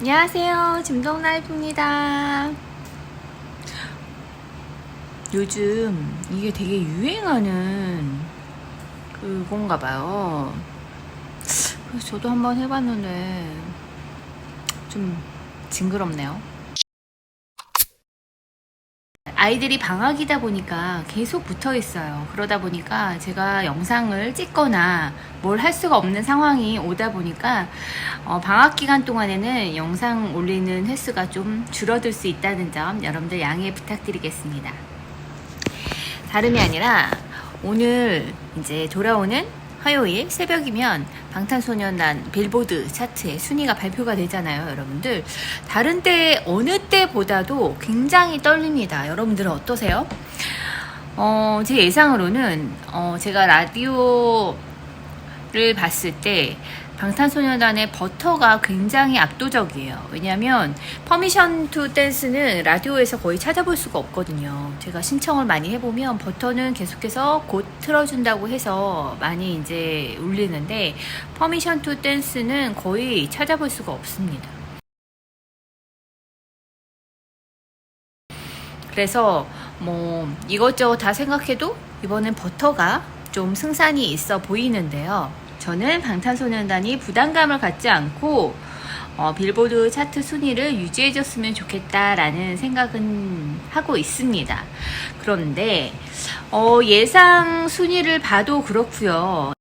안녕하세요. 짐동 라이프입니다. 요즘 이게 되게 유행하는 그건가 봐요. 그래서 저도 한번 해봤는데 좀 징그럽네요. 아이들이 방학이다 보니까 계속 붙어 있어요. 그러다 보니까 제가 영상을 찍거나 뭘 할 수가 없는 상황이 오다 보니까 어, 방학 기간 동안에는 영상 올리는 횟수가 좀 줄어들 수 있다는 점 여러분들 양해 부탁드리겠습니다. 다름이 아니라 오늘 이제 돌아오는 화요일 새벽이면 방탄소년단 빌보드 차트의 순위가 발표가 되잖아요, 여러분들. 다른 때 어느 때보다도 굉장히 떨립니다. 여러분들은 어떠세요? 어, 제 예상으로는 어, 제가 라디오 를 봤을 때 방탄소년단의 버터가 굉장히 압도적이에요. 왜냐하면 퍼미션 투 댄스는 라디오에서 거의 찾아볼 수가 없거든요. 제가 신청을 많이 해보면 버터는 계속해서 곧 틀어준다고 해서 많이 이제 울리는데 퍼미션 투 댄스는 거의 찾아볼 수가 없습니다. 그래서 뭐 이것저것 다 생각해도 이번엔 버터가 좀 승산이 있어 보이는데요. 저는 방탄소년단이 부담감을 갖지 않고 어, 빌보드 차트 순위를 유지해줬으면 좋겠다라는 생각은 하고 있습니다. 그런데 어, 예상 순위를 봐도 그렇고요.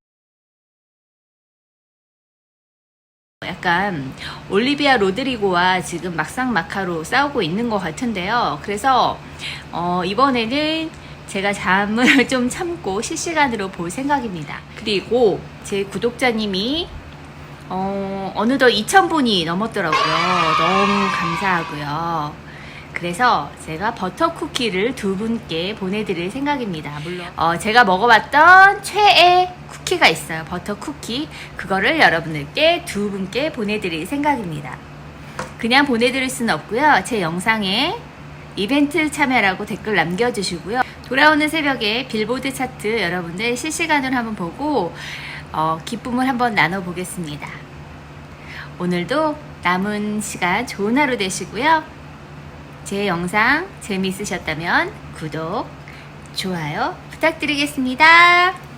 약간 올리비아 로드리고와 지금 막상 마카로 싸우고 있는 것 같은데요. 그래서 어, 이번에는 제가 잠을 좀 참고 실시간으로 볼 생각입니다. 그리고 제 구독자님이 어, 어느덧 2,000분이 넘었더라고요. 너무 감사하고요. 그래서 제가 버터 쿠키를 두 분께 보내드릴 생각입니다. 물론 어, 제가 먹어봤던 최애 쿠키가 있어요. 버터 쿠키. 그거를 여러분들께 두 분께 보내드릴 생각입니다. 그냥 보내드릴 수는 없고요. 제 영상에 이벤트 참여라고 댓글 남겨주시고요. 돌아오는 새벽에 빌보드 차트 여러분들 실시간으로 한번 보고 어, 기쁨을 한번 나눠보겠습니다. 오늘도 남은 시간 좋은 하루 되시고요. 제 영상 재미있으셨다면 구독, 좋아요 부탁드리겠습니다.